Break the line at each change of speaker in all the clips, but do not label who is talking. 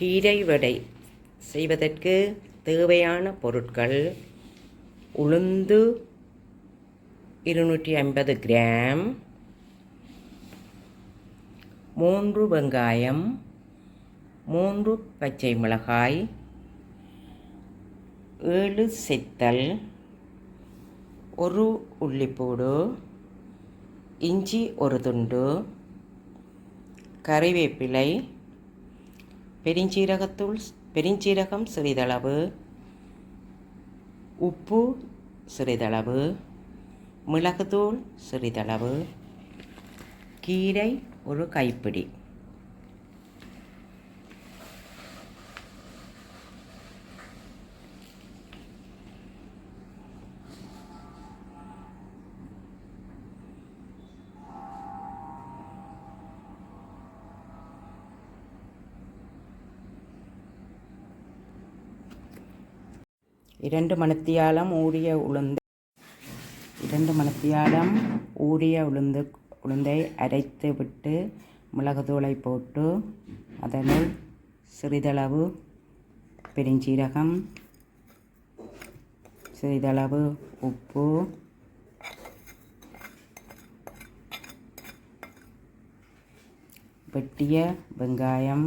கீரை வடை செய்வதற்கு தேவையான பொருட்கள் உளுந்து இருநூற்றி ஐம்பது கிராம் மூன்று வெங்காயம் மூன்று பச்சை மிளகாய் ஏழு செத்தல் ஒரு உள்ளிப்பூடு இஞ்சி ஒரு துண்டு கறிவேப்பிலை பெருஞ்சீரகத்தூள் பெருஞ்சீரகம் சிறிதளவு உப்பு சிறிதளவு மிளகுத்தூள் சிறிதளவு கீரை ஒரு கைப்பிடி. இரண்டு மணத்தியாலம் ஊடிய உளுந்து இரண்டு மணத்தியாலம் ஊடிய உளுந்து உளுந்தை அரைத்து விட்டு மிளகுத்தூளை போட்டு அதனுள் சிறிதளவு பெருஞ்சீரகம் சிறிதளவு உப்பு வெட்டிய வெங்காயம்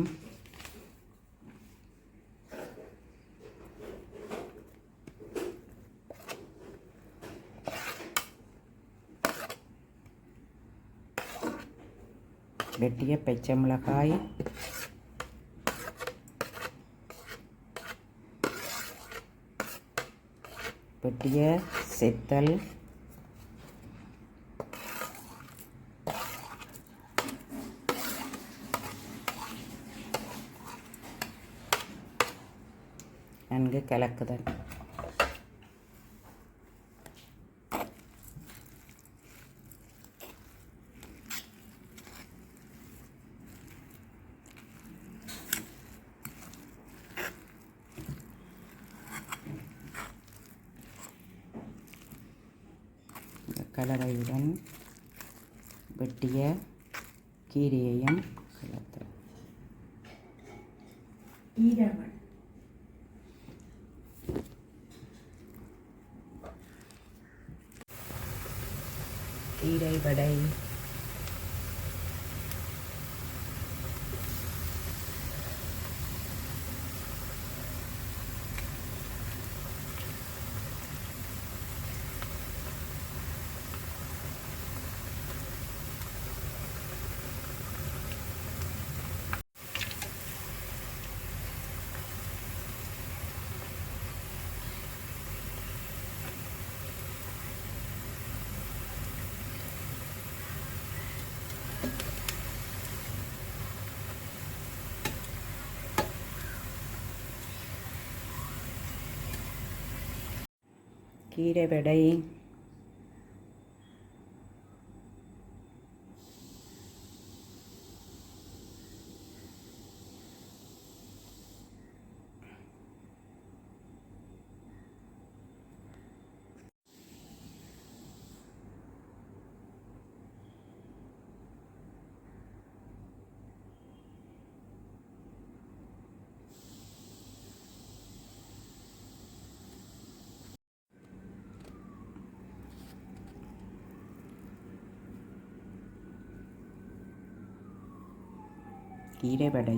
வெட்டிய பச்சை மிளகாய். வெட்டிய செத்தல். நன்கு கலக்குதல். கலவையுடன் வெட்டிய கீரையையும் கலத்து
ஈரவன்
கீரை வடை கீரை வடை. கீரை வடை